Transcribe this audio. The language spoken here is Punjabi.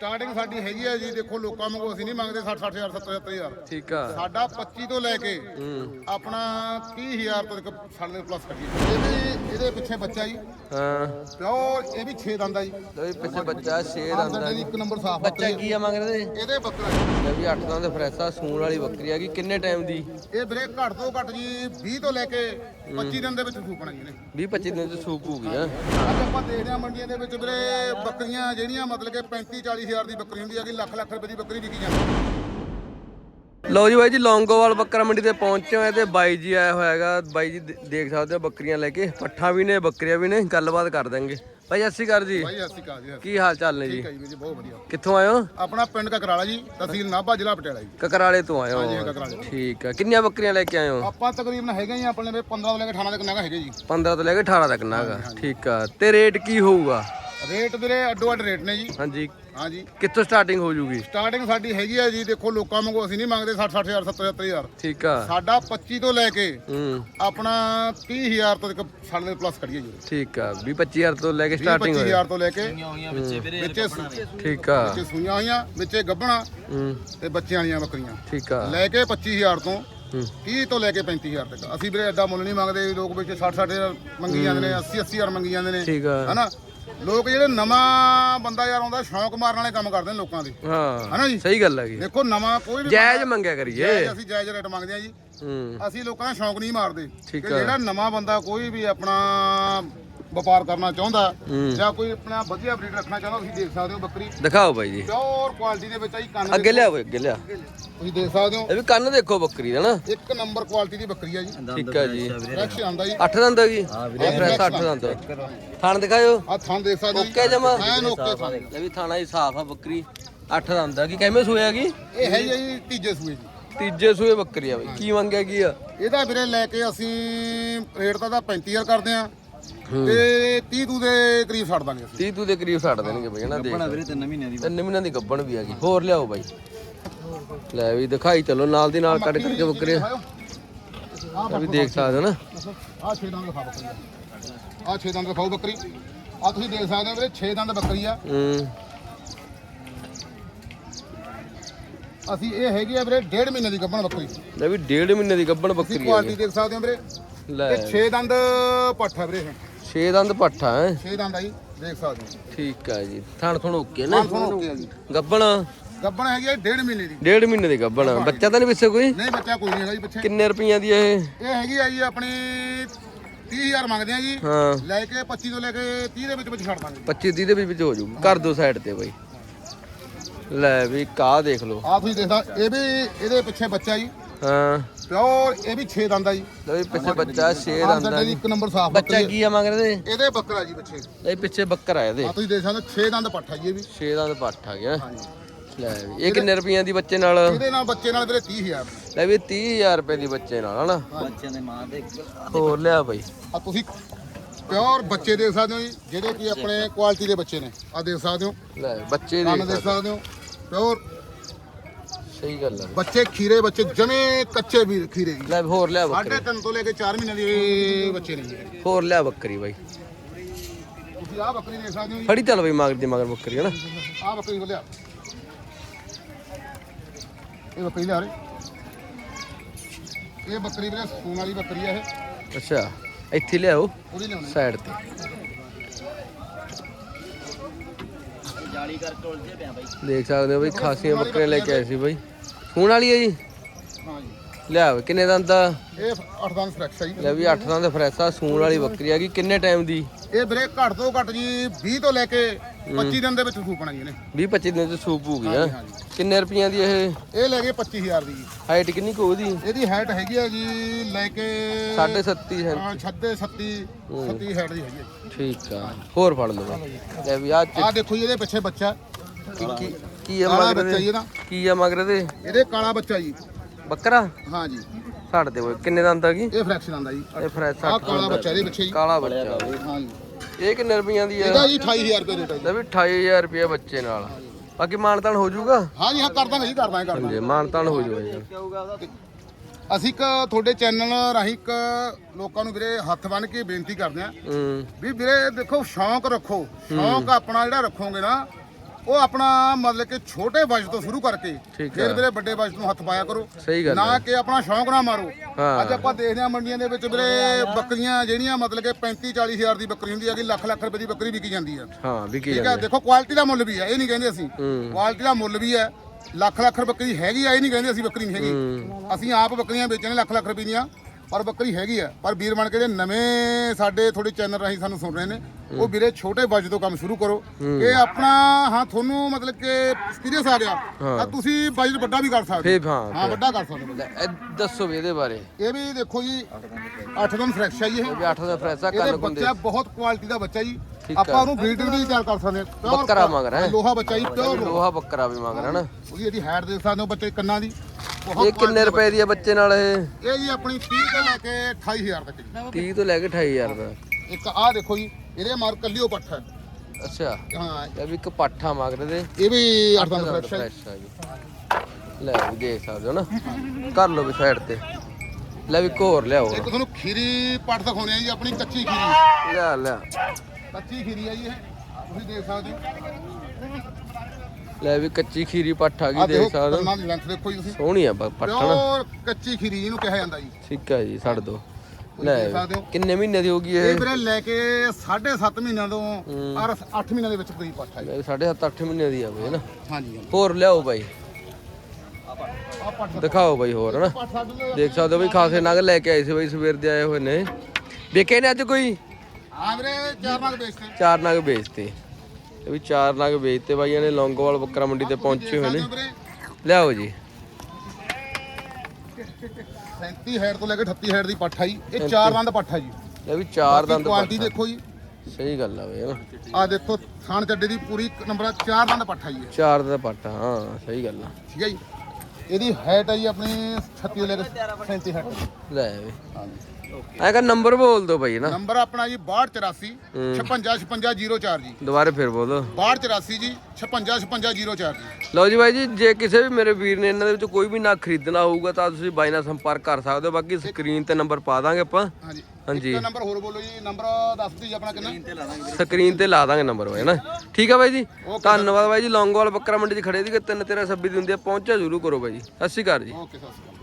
ਸਟਾਰਟਿੰਗ ਸਾਡੀ ਹੈਗੀ ਆ ਜੀ ਦੇਖੋ ਲੋਕਾਂ ਵਾਂਗੂ ਅਸੀਂ ਨਹੀਂ ਮੰਗਦੇ 60 60000 70000 ਠੀਕ ਆ। ਸਾਡਾ 25 ਤੋਂ ਲੈ ਕੇ ਆਪਣਾ 30000 ਤੱਕ ਸਾਡੇ ਦੇ ਪਲੱਸ ਕੱਢੀਏ ਇਹ ਵੀ ਇਹਦੇ ਪਿੱਛੇ ਬੱਚਾ ਜੀ। ਹਾਂ। ਪਿਓਰ ਇਹ ਵੀ 6 ਦੰਦ ਆ ਜੀ। ਜੀ ਪਿੱਛੇ ਬੱਚਾ ਸ਼ੇਰ ਆਂਦਾ ਦੰਦਾਂ ਦੀ ਇੱਕ ਨੰਬਰ ਸਾਫ਼ ਬੱਚਾ ਕੀ ਆ ਮੰਗਦੇ? ਇਹਦੇ ਬੱਕਰਾ। ਵੀ 8 ਦਾ ਤੇ ਫਰੈਸਾ ਸੂਣ ਵਾਲੀ ਬੱਕਰੀ ਆ ਗਈ। ਕਿੰਨੇ ਟਾਈਮ ਦੀ? ਇਹ ਵੀਰੇ ਘੱਟ ਤੋਂ ਘੱਟ ਜੀ 20 ਤੋਂ ਲੈ ਕੇ 25 ਦਿਨ ਦੇ ਵਿੱਚ ਸੂਪਣਾ ਜੀ ਨੇ 20 25 ਦਿਨ ਚ ਸੂਪ ਆ। ਅੱਜ ਆਪਾਂ ਦੇਖਦੇ ਹਾਂ ਮੰਡੀਆਂ ਦੇ ਵਿੱਚ ਵੀਰੇ ਬੱਕਰੀਆਂ ਜਿਹੜੀਆਂ ਮਤਲਬ ਕਿ 35 40 ਹਜ਼ਾਰ ਦੀ ਬੱਕਰੀ ਹੁੰਦੀ ਹੈਗੀ ਲੱਖ ਲੱਖ ਰੁਪਏ ਦੀ ਬੱਕਰੀ ਵਿਕੀ ਜਾਂਦੀ। ਲਓ ਜੀ ਬਾਈ ਜੀ ਲੌਂਗੋਵਾਲ ਬੱਕਰਾ ਮੰਡੀ ਤੇ ਪਹੁੰਚੇ ਹੋਏ ਤੇ ਬਾਈ ਜੀ ਆਇਆ ਹੋਇਆ ਹੈਗਾ। ਬਾਈ ਜੀ ਦੇ- ਦੇਖ ਸਕਦੇ ਹੋ ਬੱਕਰੀਆਂ ਲੈ ਕੇ। ਪੱਠਾ ਵੀ ਨੇ ਬੱਕਰੀਆਂ ਵੀ ਨੇ ਗੱਲਬਾਤ ਕਰ ਦਾਂਗੇ ਬਾਈ ਸਤਿ ਸ਼੍ਰੀ ਅਕਾਲ ਜੀ। ਭਾਈ ਸਤਿ ਸ਼੍ਰੀ ਅਕਾਲ ਜੀ ਕੀ ਹਾਲ ਚਾਲ ਨੇ ਜੀ? ਠੀਕ ਹੈ ਜੀ ਵੀਰ ਜੀ ਬਹੁਤ ਵਧੀਆ। ਕਿੱਥੋਂ ਆਏ ਹੋ? ਆਪਣਾ ਪਿੰਡ ਕਕਰਾਲਾ ਜੀ ਤਹਿਸੀਲ ਨਾਭਾ ਜ਼ਿਲ੍ਹਾ ਪਟਿਆਲਾ ਜੀ। ਕਕਰਾਲੇ ਤੋਂ ਆਏ ਹਾਂਜੀ ਹੋ ਕਕਰਾਲੇ ਠੀਕ ਆ। ਕਿੰਨੀਆਂ ਬੱਕਰੀਆਂ ਲੈ ਕੇ ਆਏ ਹੋ? ਆਪਾਂ ਤਕਰੀਬਨ ਹੈਗੇ ਜੀ ਆਪਣੇ ਵੀ 15 ਤੋਂ ਲੈ ਕੇ 18 ਤੱਕ ਨਾਗਾ ਹੈਗੇ ਜੀ। 15 ਤੋਂ ਲੈ ਕੇ 18 ਤੱਕ ਨਾਗਾ। ਠੀਕ ਆ। ਤੇ ਰੇਟ ਕੀ ਹੋਊਗਾ? ਰੇਟ ਵੀਰੇ ਅੱਡੋ ਅੱਡ ਰੇਟ ਨੇ ਜੀ। ਹਾਂਜੀ। ਹਾਂਜੀ। ਕਿੱਥੋਂ ਸਟਾਰਟਿੰਗ ਹੋ ਜੂਗੀ? ਸਟਾਰਟਿੰਗ ਸਾਡੀ ਹੈਗੀ ਆ ਜੀ ਦੇਖੋ ਲੋਕਾਂ ਵਾਂਗੂ ਅਸੀਂ ਨਹੀਂ ਮੰਗਦੇ 60 60000 70000 ਠੀਕ ਆ। ਸਾਡਾ 25 ਤੋਂ ਲੈ ਕੇ ਹੂੰ। ਆਪਣਾ 30000 ਤੱਕ ਸਾਡੇ ਪਲੱਸ ਕੱਢੀਏ ਜੀ। ਠੀਕ ਆ 20 25000 ਤੋਂ ਲੈ ਕੇ 20 ਸਟਾਰਟਿੰਗ ਹੋਈ 25000 ਤੋਂ ਲੈ ਕੇ ਵਿੱਚ ਠੀਕ ਆ। ਵਿੱਚ ਸੂਈਆਂ ਹੋਈਆਂ ਵਿੱਚੇ ਗੱਭਣਾ ਹੂੰ। ਤੇ ਬੱਚਿਆਂ ਵਾਲੀਆਂ ਬੱਕਰੀਆਂ। ਠੀਕ ਆ। ਲੈ ਕੇ 25000 ਤੋਂ ਹੂੰ। 30 ਤੋਂ ਲੈ ਕੇ 35000 ਤੱਕ। ਅਸੀਂ ਵੀਰੇ ਐਡਾ ਮੁੱਲ ਨਹੀਂ ਮੰਗਦੇ ਲੋਕ ਵਿੱਚ 60 60000 ਮੰਗੀ ਜਾਂਦੇ ਨੇ 80 80000 ਮੰਗੀ ਜਾਂਦੇ ਨੇ। ਠੀਕ ਆ। ਹਨਾ? ਲੋਕ ਜਿਹੜੇ ਨਵਾਂ ਬੰਦਾ ਯਾਰ ਆਉਂਦਾ ਸ਼ੌਂਕ ਮਾਰਨ ਵਾਲੇ ਕੰਮ ਕਰਦੇ ਨੇ ਲੋਕਾਂ ਦੇ। ਹਾਂ ਹਨਾ ਜੀ? ਸਹੀ ਗੱਲ ਹੈਗੀ। ਦੇਖੋ ਨਵਾਂ ਕੋਈ ਵੀ ਜਾਇਜ਼ ਮੰਗਿਆ ਕਰੀਏ। ਜਾਇਜ਼ ਅਸੀਂ ਜਾਇਜ਼ ਰੇਟ ਮੰਗਦੇ ਆ ਜੀ। ਅਸੀਂ ਲੋਕਾਂ ਦਾ ਸ਼ੌਂਕ ਨਹੀਂ ਮਾਰਦੇ। ਠੀਕ ਕਿ। ਜਿਹੜਾ ਨਵਾਂ ਬੰਦਾ ਕੋਈ ਵੀ ਆਪਣਾ ਵਪਾਰ ਕਰਨਾ ਚਾਹੁੰਦਾ ਹੂੰ। ਜਾਂ ਕੋਈ ਆਪਣਾ ਵਧੀਆ ਬਰੀਡ ਰੱਖਣਾ ਚਾਹੁੰਦਾ ਤੁਸੀਂ ਦੇਖ ਸਕਦੇ ਹੋ ਬੱਕਰੀ। ਦਿਖਾਓ ਬਾਈ ਜੀ। ਪਿਓਰ ਕੁਆਲਿਟੀ ਦੇ ਵਿੱਚ ਆਈ ਕੰਨ ਅੱਗੇ ਲਿਆਓ ਅੱਗੇ ਲਿਆ ਤੁਸੀਂ ਦੇਖ ਸਕਦੇ ਹੋ। ਇਹ ਵੀ ਕੰਨ ਦੇਖੋ ਬੱਕਰੀ ਦਾ ਨਾ। ਇੱਕ ਨੰਬਰ ਕੁਆਲਿਟੀ ਦੀ ਬੱਕਰੀ ਆ ਜੀ। ਠੀਕ ਆ ਜੀ। ਫਰੈਸ਼ ਆਂਦਾ ਜੀ। 8 ਦੰਦ ਹੈਗੀ ਇਹ ਫਰੈਸ਼ 8 ਦੰਦ। ਥਣ ਦਿਖਾਓ ਆ ਥਾਂ ਦੇਖ ਸਕਦੇ ਹੋ ਓਕੇ ਜਮਾ। ਐਨ ਓਕੇ ਥਾਂ। ਇਹ ਵੀ ਥਾਣਾ ਹੀ ਸਾਫ਼ ਆ ਬੱਕਰੀ। 8 ਦੰਦ ਆ ਕੀ ਕਿਵੇਂ ਸੋਇਆ ਕੀ ਇਹ ਹੈ ਜੀ ਤੀਜੇ ਸੂਏ ਜੀ। ਤੀਜੇ ਸੂਏ ਬੱਕਰੀ ਆ ਬਈ। ਕੀ ਮੰਗਿਆ ਕੀ ਆ? ਇਹਦਾ ਵੀਰੇ ਲੈ ਕੇ ਅਸੀਂ ਰੇਟ ਤਾਂ ਦਾ 35000 ਕਰਦੇ ਆ ਹੂੰ। ਤੇ 30 ਤੂ ਦੇ ਕਰੀਬ ਛੱਡ ਦਾਂਗੇ ਅਸੀਂ। 30 ਤੂ ਦੇ ਕਰੀਬ ਛੱਡ ਦੇਣਗੇ ਬਈ ਨਾ ਦੇਖ। ਵੀਰੇ ਤਿੰਨ ਮਹੀਨਿਆਂ ਦੀ। ਤਿੰਨ ਮਹੀਨਿਆਂ ਦੀ ਗੱਬਣ ਵੀ ਆ ਗਈ। ਹੋਰ ਲਿਆਓ ਬਾਈ। ਲੈ ਵੀ ਦਿਖਾਈ ਚਲੋ ਨਾਲ ਦੀ ਨਾਲ ਕੱਢ ਕੱਢ ਕੇ ਬੱਕਰੇ। ਇਹ ਵੀ ਦੇਖ ਸਕਦੇ ਹੋ ਨਾ। ਆ 6 ਦੰਦ ਦਿਖਾ ਬੱਕਰੀ। ਆ 6 ਦੰਦ ਦਿਖਾਓ ਬੱਕਰੀ। ਆ ਤੁਸੀਂ ਦੇਖ ਸਕਦੇ ਹੋ ਵੀਰੇ 6 ਦੰਦ ਬੱਕਰੀ ਆ। ਹੂੰ। ਅਸੀਂ ਇਹ ਹੈਗੀ ਆ ਵੀਰੇ ਡੇਢ ਮਹੀਨੇ ਦੀ ਗੱਭਣ ਬੱਕਰੀ। ਲੈ ਵੀ ਮਹੀਨੇ ਦੀ ਗੱਬਣ ਬੱਕਰੀ ਆ ਕੁਆਲਿਟੀ ਦੇਖ ਸਕਦੇ ਹੋ ਵੀਰੇ। ਲੈ। ਇਹ 6 ਦੰਦ ਪੱਠਾ ਵੀਰੇ ਇਹ। 6 ਦੰਦ ਪੱਠਾ ਹੈ? 6 ਦੰਦ ਆ ਜੀ ਦੇਖ ਸਕਦੇ ਹੋ। ਠੀਕ ਆ ਜੀ। ਥਣ ਥਣ ਓਕੇ ਨਾ? ਹਾਂ ਤੁਹਾਨੂੰ ਓਕੇ ਆ ਜੀ। ਗੱਬਣ? ਗੱਭਣ ਹੈਗੀ ਆ ਡੇਢ ਮਹੀਨੇ ਦੀ। ਡੇਢ ਮਹੀਨੇ ਦੀ ਗੱਬਣ। ਬੱਚਾ ਤਾਂ ਨਹੀਂ ਪਿੱਛੇ ਕੋਈ? ਨਹੀਂ ਬੱਚਾ ਕੋਈ ਨਹੀਂ ਹੈਗਾ ਜੀ ਪਿੱਛੇ। ਕਿੰਨੇ ਰੁਪਈਆਂ ਦੀ ਇਹ? ਇਹ ਹੈਗੀ ਆ ਜੀ ਆਪਣੀ 30000 ਮੰਗਦੇ ਆ ਜੀ। ਹਾਂ। ਲੈ ਕੇ 25 ਤੋਂ ਲੈ ਕੇ 30 ਦੇ ਵਿੱਚ ਵਿੱਚ ਛੱਡ ਦਾਂਗੇ 25 30 ਦੇ ਵਿੱਚ ਵਿੱਚ ਹੋ ਜੂ। ਕਰ ਦੋ ਸਾਈਡ ਤੇ ਬਾਈ। ਲੈ ਵੀ ਕਾ ਦੇਖ ਲਓ। ਆ ਤੁਸੀਂ ਦੇਖਦਾ ਇਹ ਵੀ ਇਹਦੇ ਪਿੱਛੇ ਬੱਚਾ ਜੀ। ਹਾਂ। ਪਿਓਰ ਇਹ ਵੀ 6 ਦੰਦ ਆ ਜੀ। ਲੈ ਵੀ ਪਿੱਛੇ ਬੱਚਾ 6 ਆਹ ਦੰਦ ਦੰਦਾਂ ਦੀ ਇੱਕ ਨੰਬਰ ਸਾਫ਼ ਬੱਚਾ ਕੀ ਆ ਮੰਗਦੇ ਇਹਦੇ ਬੱਕਰਾ ਜੀ ਪਿੱਛੇ। ਲੈ ਪਿੱਛੇ ਬੱਕਰ ਆ ਇਹਦੇ। ਆ ਤੁਸੀਂ ਦੇਖ ਸਕਦੇ 6 ਦੰਦ ਪੱਠਾ ਜੀ ਇਹ ਵੀ। 6 ਦੰਦ ਪੱਠ ਆ ਗਿਆ। ਹਾਂਜੀ। ਲੈ ਵੀ ਇਹ ਕਿੰਨੇ ਰੁਪਈਆਂ ਦੀ ਬੱਚੇ ਨਾਲ? ਇਹਦੇ ਨਾਲ ਬੱਚੇ ਨਾਲ ਵੀਰੇ 30000 ਲੈ ਵੀ 30000 ਰੁਪਏ ਦੀ ਬੱਚੇ ਨਾਲ ਹਨਾ? ਬੱਚਿਆਂ ਦੇ ਮਾਂ ਦੇ ਹੋਰ ਲਿਆ ਬਾਈ। ਆ ਤੁਸੀਂ ਪਿਓਰ ਬੱਚੇ ਦੇਖ ਸਕਦੇ ਹੋ ਜੀ ਜਿਹੜੇ ਕਿ ਆਪਣੇ ਕੁਆਲਿਟੀ ਦੇ ਬੱਚੇ ਨੇ। ਆ ਦੇਖ ਸਕਦੇ ਹੋ। ਲੈ ਬੱਚੇ ਕੰਨ ਦੇ ਦੇਖ ਸਕਦੇ ਹੋ। ਪਿਓਰ ਸਹੀ ਗੱਲ ਆ। ਬੱਚੇ ਖੀਰੇ ਬੱਚੇ ਜਮੇ ਕੱਚੇ ਵੀ ਖੀਰੇ ਜੀ। ਲੈ ਹੋਰ ਲਿਆ ਸਾਢੇ ਬੱਕਰੀ ਤਿੰਨ ਤੋਂ ਲੈ ਕੇ 4 ਮਹੀਨੇ ਦੇ ਬੱਚੇ ਨੇ ਜੀ। ਹੋਰ ਲਿਆ ਬੱਕਰੀ ਬਾਈ। ਤੁਸੀਂ ਆ ਬੱਕਰੀ ਦੇਖ ਸਕਦੇ ਹੋ ਜੀ। ਫੜੀ ਚੱਲ ਬਈ ਮਗਰ ਦੀ ਮਗਰ ਬੱਕਰੀ ਹਨਾ ਆ ਬੱਕਰੀ ਕੋ ਲਿਆ। ਇਹ ਬੱਕਰੀ ਲਿਆ ਰੇ। ਇਹ ਬੱਕਰੀ ਵੀਰੇ ਸੂਣ ਵਾਲੀ ਬੱਕਰੀ ਆ ਇਹ। ਅੱਛਾ ਇੱਥੇ ਲਿਆਓ ਪੂਰੀ ਲਿਆਉਣੀ। ਸਾਈਡ ਤੇ। ਜਾਲੀ ਕਰਕੇ ਉਲਝੇ ਪਿਆ ਬਾਈ। ਦੇਖ ਸਕਦੇ ਹੋ ਬਈ ਖਾਸੀਆਂ ਬੱਕਰੀਆਂ ਲੈ ਕੇ ਆਏ ਸੀ ਬਈ। ਸੂਣ ਵਾਲੀ ਹੈ ਜੀ? ਹਾਂ ਜੀ। ਲਿਆ ਵੇ ਕਿੰਨੇ ਦੰਦ ਦਾ ਇਹ 8 ਦੰਦ ਫਰੈਕਸ ਆ ਜੀ। ਲੈ ਵੀ 8 ਦੰਦ ਫਰੈਸਾ ਸੂਣ ਵਾਲੀ ਬੱਕਰੀ ਹੈਗੀ ਕਿੰਨੇ ਟਾਈਮ ਦੀ? ਇਹ ਵੀਰੇ ਘੱਟ ਤੋਂ ਘੱਟ ਜੀ 20 ਤੋਂ ਲੈ ਕੇ 25 ਦਿਨ ਦੇ ਵਿੱਚ ਸੂਪਣਾ ਜੀ ਇਹਨੇ। 20 25 ਦਿਨ ਚ ਸੂਪ ਹੋ ਗਈ ਆ। ਕਿੰਨੇ ਰੁਪਈਆਂ ਦੀ ਇਹ? ਇਹ ਲੈ ਗਏ 25000 ਦੀ ਜੀ। ਹਾਈਟ ਕਿੰਨੀ ਕੁ ਉਹਦੀ? ਇਹਦੀ ਹਾਈਟ ਹੈਗੀ ਆ ਜੀ ਲੈ ਕੇ 7.5 ਹੈ ਹਾਂ 36 37 37 ਹਾਈਟ ਦੀ ਹੈਗੀ ਆ ਠੀਕ ਆ। ਹੋਰ ਫੜ ਲਓ। ਲੈ ਵੀ ਆ ਆ ਦੇਖੋ ਜੀ ਇਹਦੇ ਪਿੱਛੇ ਬੱਚਾ। ਕੀ ਕੀ ਆ ਮਗਰ ਦੇ ਕੀ ਆ ਮਗਰ ਦੇ ਇਹਦੇ ਕਾਲਾ ਬੱਚਾ ਜੀ। ਬੱਕਰਾ? ਹਾਂ ਜੀ। ਛੱਡ ਦੇ ਓਏ ਕਿੰਨੇ ਦੰਦ ਆ ਗਈ ਇਹ ਫਰੈਕਸ਼ਨ ਆਂਦਾ ਜੀ। ਇਹ ਫਰੈਸਾ ਆ ਕਾਲਾ ਬੱਚਾ ਇਹਦੇ ਪਿੱਛੇ ਜੀ। ਕਾਲਾ ਬੱਚਾ। ਹਾਂ ਜੀ। ਇਹ ਕਿੰਨੇ ਰੁਪਈਆਂ ਦੀ ਆ? ਇਹਦਾ ਜੀ 28000 ਰੁਪਏ ਰੇਟ ਹੈ ਜੀ। ਲੈ ਵੀ 28000 ਰੁਪਏ ਬੱਚੇ ਨਾਲ। ਬਾਕੀ ਮਾਨਤਾਨ ਹੋ ਜਾਊਗਾ? ਹਾਂ ਜੀ ਹਾਂ ਕਰ ਦਾਂਗੇ ਜੀ ਕਰ ਦਾਂਗੇ ਕਰ ਦਾਂਗੇ ਹਾਂਜੀ ਮਾਨਤਾਨ ਹੋ ਜਾਊਗਾ ਅਸੀਂ ਇੱਕ ਤੁਹਾਡੇ ਚੈਨਲ ਰਾਹੀਂ ਇੱਕ ਲੋਕਾਂ ਨੂੰ ਵੀਰੇ ਹੱਥ ਬੰਨ ਕੇ ਬੇਨਤੀ ਕਰਦੇ ਆਂ ਹੂੰ। ਵੀ ਵੀਰੇ ਦੇਖੋ ਸ਼ੌਂਕ ਰੱਖੋ। ਸ਼ੌਂਕ ਆਪਣਾ ਜਿਹੜਾ ਰੱਖੋਗੇ ਨਾ ਉਹ ਆਪਣਾ ਮਤਲਬ ਕਿ ਛੋਟੇ ਵਜਨ ਤੋਂ ਸ਼ੁਰੂ ਕਰਕੇ ਫਿਰ ਆ। ਵੀਰੇ ਵੱਡੇ ਵਜਨ ਨੂੰ ਹੱਥ ਪਾਇਆ ਕਰੋ। ਸਹੀ ਗੱਲ ਨਾ ਹੈ। ਕਿ ਆਪਣਾ ਸ਼ੌਂਕ ਨਾ ਮਾਰੋ। ਹਾਂ। ਅੱਜ ਆਪਾਂ ਦੇਖਦੇ ਹਾਂ ਮੰਡੀਆਂ ਦੇ ਵਿੱਚ ਵੀਰੇ ਬੱਕਰੀਆਂ ਜਿਹੜੀਆਂ ਮਤਲਬ ਕਿ 35 40 ਹਜ਼ਾਰ ਦੀ ਬੱਕਰੀ ਹੁੰਦੀ ਹੈਗੀ ਲੱਖ ਲੱਖ ਰੁਪਏ ਦੀ ਬੱਕਰੀ ਵਿਕੀ ਜਾਂਦੀ ਹੈ ਹਾਂ ਵਿਕੀ ਠੀਕ ਹੈ ਜਾਂਦੇ ਦੇਖੋ ਕੁਆਲਿਟੀ ਦਾ ਮੁੱਲ ਵੀ ਹੈ ਇਹ ਨਹੀਂ ਕਹਿੰਦੇ ਅਸੀਂ। ਹੂੰ। ਕੁਆਲਿਟੀ ਦਾ ਮੁੱਲ ਵੀ ਹੈ ਲੱਖ ਲੱਖ ਰੁਪਏ ਬੱਕਰੀ ਹੈਗੀ ਆ ਇਹ ਨਹੀਂ ਕਹਿੰਦੇ ਅਸੀਂ ਬੱਕਰੀ ਨਹੀਂ ਹੈਗੀ। ਅਸੀਂ ਆਪ ਬੱਕਰੀਆਂ ਵੇਚਣੇ ਲੱਖ ਲੱਖ ਰੁਪਏ ਦੀਆਂ। ਪਰ ਬੱਕਰੀ ਹੈਗੀ ਆ। ਪਰ ਵੀਰ ਬਣ ਕੇ ਜਿਹੜੇ ਨਵੇਂ ਸਾਡੇ ਥੋੜੇ ਚੈਨਲ ਰਾਹੀਂ ਸਾਨੂੰ ਸੁਣ ਰਹੇ ਨੇ ਉਹ ਵੀਰੇ ਛੋਟੇ ਬਜਟ ਤੋਂ ਕੰਮ ਸ਼ੁਰੂ ਕਰੋ। ਇਹ ਆਪਣਾ ਹਾਂ ਤੁਹਾਨੂੰ ਮਤਲਬ ਕਿ ਐਕਸਪੀਰੀਅੰਸ ਆ ਗਿਆ। ਤਾਂ ਤੁਸੀਂ ਬਜਟ ਵੱਡਾ ਵੀ ਕਰ ਸਕਦੇ ਫੇਰ ਹਾਂ ਹਾਂ ਵੱਡਾ ਕਰ ਸਕਦੇ ਇਹ ਦੱਸੋ ਵੀ ਇਹਦੇ ਬਾਰੇ। ਇਹ ਵੀ ਦੇਖੋ ਜੀ 8 ਦਿਨ ਫਰੈਸ਼ ਆ ਜੀ ਇਹ। ਇਹ ਵੀ 8 ਦਾ ਫਰੈਸਾ ਇਹਦੇ ਕੰਨ ਕੁੰਦੇ। ਬੱਚਾ ਬਹੁਤ ਕੁਆਲਿਟੀ ਦਾ ਬੱਚਾ ਜੀ। ਠੀਕ ਆ। ਆਪਾਂ ਉਹਨੂੰ ਬਰੀਡਿੰਗ ਵੀ ਤਿਆਰ ਕਰ ਸਕਦੇ ਹਾਂ। Pure ਬੱਕਰਾ ਮਗਰ ਹੈ। ਲੋਹਾ ਬੱਚਾ ਜੀ ਪਿਓਰ ਲੋਹਾ ਬੱਕਰਾ ਵੀ ਮੰਗ ਰਿਹਾ ਨਾ? ਉਹਦੀ ਇਹਦੀ ਹਾਈਟ ਦੇਖ ਸਕਦੇ ਹੋ ਬੱਚੇ ਕੰਨਾਂ ਦੀ। ਇਹ ਕਿੰਨੇ ਰੁਪਏ ਦੀ ਹੈ ਬੱਚੇ ਨਾਲ ਇਹ? ਇਹ? ਜੀ ਆਪਣੀ 30 ਤੋਂ ਲੈ ਕੇ 28000 ਤੱਕ ਜੀ। 30 ਤੋਂ ਲੈ ਕੇ 28000 ਦਾ ਇੱਕ ਆਹ ਦੇਖੋ ਜੀ ਇਹਦੇ ਮਾਰ ਕੱਲਿਓ ਪੱਠਾ। ਅੱਛਾ। ਹਾਂ। ਇਹ ਵੀ ਇੱਕ ਪਾਠਾ ਮੰਗਦੇ ਦੇ। ਇਹ ਵੀ 8 ਦਿਨ ਫਰੈਸ਼ ਹੈ। ਫਰੈਸ਼ ਆ ਜੀ। ਲੈ ਵੀ ਦੇਖ ਸਕਦੇ ਹੋ ਨਾ। ਕਰ ਲਓ ਵੀ ਸਾਈਡ ਤੇ। ਲੈ ਵੀ ਘੋਰ ਲਿਆਓ। ਇੱਕ ਤੁਹਾਨੂੰ ਖੀਰੀ ਪੱਠ ਦਿਖਾਉਣੀ ਹੈ ਜੀ ਆਪਣੀ ਕੱਚੀ ਖੀਰੀ। ਲਿਆ ਲਿਆ। ਕੱਚੀ ਖੀਰੀ ਹੈ ਜੀ ਇਹ। ਤੁਸੀਂ ਦੇਖ ਸਕਦੇ ਹੋ। ਲੈ ਵੀ ਕੱਚੀ ਖੀਰੀ ਪੱਠ ਆ ਗਈ ਦੇਖ ਸਕਦੇ ਹੋ ਦੀ ਲੈਂਥ ਦੇਖੋ ਜੀ ਤੁਸੀਂ। ਸੋਹਣੀ ਆ ਬ- ਪੱਠ ਨਾ। ਪਿਓਰ ਕੱਚੀ ਖੀਰੀ ਇਹਨੂੰ ਕਿਹਾ ਜਾਂਦਾ ਜੀ। ਠੀਕ ਆ ਜੀ ਛੱਡ ਦੋ। ਲੈ ਦੇਖ ਸਕਦੇ ਹੋ। ਕਿੰਨੇ ਮਹੀਨੇ ਦੀ ਹੋਗੀ ਇਹ? ਇਹ ਵੀਰੇ ਲੈ ਕੇ 7.5 ਮਹੀਨਿਆਂ ਤੋਂ ਔਰ 8 ਮਹੀਨਿਆਂ ਦੇ ਵਿੱਚ ਕਰੀਬ ਪੱਠ ਹੈ ਜੀ। ਲੈ 7.5 8 ਮਹੀਨੇ ਦੀ ਆ ਬਈ ਨਾ? ਹਾਂਜੀ ਹੋਰ ਲਿਆਓ ਬਾਈ। ਪੱਠ ਦਿਖਾਓ ਬਾਈ ਹੋਰ ਪੱਠ ਸਾਡੇ ਦੇਖ ਸਕਦੇ ਹੋ ਵੀ ਖਾਸੇ ਨਗ ਲੈ ਕੇ ਆਏ ਸੀ ਬਾਈ ਸਵੇਰ ਦੇ ਆਏ ਹੋਏ ਨੇ। ਵੇਖੇ ਨੇ ਅੱਜ ਕੋਈ? ਹਾਂ ਵੀਰੇ ਚਾਰ ਨਗ ਵੇਚਦੇ ਚਾਰ ਨਗ ਵੇਚਤੇ। ਇਹ ਵੀ ਚਾਰ ਨਗ ਵੇਚਤੇ ਬਾਈਆਂ ਨੇ ਲੌਂਗੋਵਾਲ ਬੱਕਰਾ ਮੰਡੀ ਤੇ ਪਹੁੰਚੇ ਹੋਏ ਨੇ। ਲਿਆਓ ਜੀ। 37 ਹੈਡ ਤੋਂ ਲੈ ਕੇ 38 ਹੈਡ ਦੀ ਪੱਠ ਜੀ। ਇਹ ਚਾਰ ਦੰਦ ਪੱਠ ਜੀ। ਇਹ ਵੀ ਚਾਰ ਦੰਦ ਕੁਆਲਿਟੀ ਪੱਠਾ। ਦੇਖੋ ਜੀ। ਸਹੀ ਗੱਲ ਆ ਹਨਾ ਆ ਦੇਖੋ ਥਾਣ ਚੱਡੇ ਦੀ ਪੂਰੀ ਨੰਬਰ ਚਾਰ ਦੰਦ ਪੱਠ ਜੀ ਚਾਰ ਦਾ ਪੱਟਾ ਹਾਂ ਸਹੀ ਗੱਲ ਆ। ਠੀਕ ਹੈ ਜੀ। ਇਹਦੀ ਹਾਈਟ ਆ ਜੀ ਆਪਣੀ 36 ਤੋਂ ਲੈ ਕੇ 37 ਹੈਡ ਲੈ ਵੀ। ਹਾਂਜੀ। ਐ ਕਾ ਨੰਬਰ ਬੋਲ ਦੋ ਬਾਈ ਨਾ। ਨੰਬਰ ਆਪਣਾ ਜੀ 6284 56 5604 ਜੀ। ਦੁਬਾਰੇ ਫਿਰ ਬੋਲੋ। 6284 ਜੀ 56 5604 ਜੀ। ਲਓ ਜੀ ਬਾਈ ਜੀ ਜੇ ਕਿਸੇ ਵੀ ਮੇਰੇ ਵੀਰ ਨੇ ਇਹਨਾਂ ਦੇ ਵਿੱਚ ਕੋਈ ਵੀ ਨਾ ਖਰੀਦਣਾ ਹੋਊਗਾ ਤਾਂ ਤੁਸੀਂ ਬਾਈ ਨਾਲ ਸੰਪਰਕ ਕਰ ਸਕਦੇ ਹੋ। ਬਾਕੀ ਸਕਰੀਨ ਤੇ ਨੰਬਰ ਪਾ ਦਾਂਗੇ ਆਪਾਂ। ਹਾਂਜੀ। ਹਾਂਜੀ। ਇੱਕ ਨੰਬਰ ਹੋਰ ਬੋਲੋ ਜੀ ਨੰਬਰ ਦੱਸ ਦਿਓ ਜੀ ਆਪਣਾ ਕਿੰਨਾ? ਸਕਰੀਨ ਤੇ ਲਾ ਦਾਂਗੇ ਨੰਬਰ ਬਾਈ ਨਾ? ਠੀਕ ਆ ਬਾਈ ਜੀ? ਧੰਨਵਾਦ ਬਾਈ ਜੀ ਲੌਂਗੋਵਾਲ ਬੱਕਰਾ ਮੰਡੀ 'ਚ ਖੜੇ ਸੀਗੇ ਤਿੰਨ ਤੇਰਾ 26 ਦੀ ਹੁੰਦੀ ਆ ਪਹੁੰਚਿਆ ਜ਼ਰੂਰ ਕਰੋ ਬਾਈ ਜੀ। ਸਤਿ ਸ਼੍ਰੀ ਅਕਾਲ ਜੀ। ਓਕੇ ਸਤਿ ਸ਼੍ਰੀ ਅਕਾਲ।